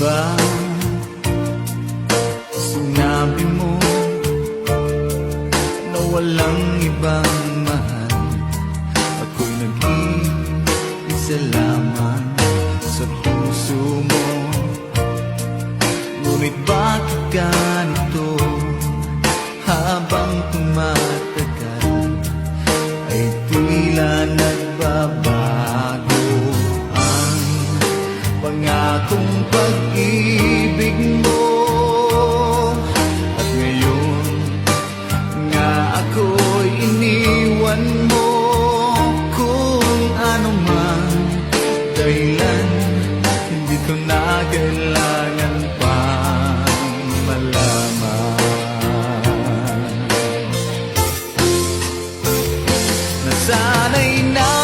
ba? Sinabi mo Na walang ibang mahal. Ako'y nag-iisa lamang Sa puso mo. Ngunit bakit ganito? Habang akong pag-ibig mo. At ngayon nga ako'y iniwan mo Kung ano man dahilan Hindi ko na kailangan pang malaman. Na sana'y na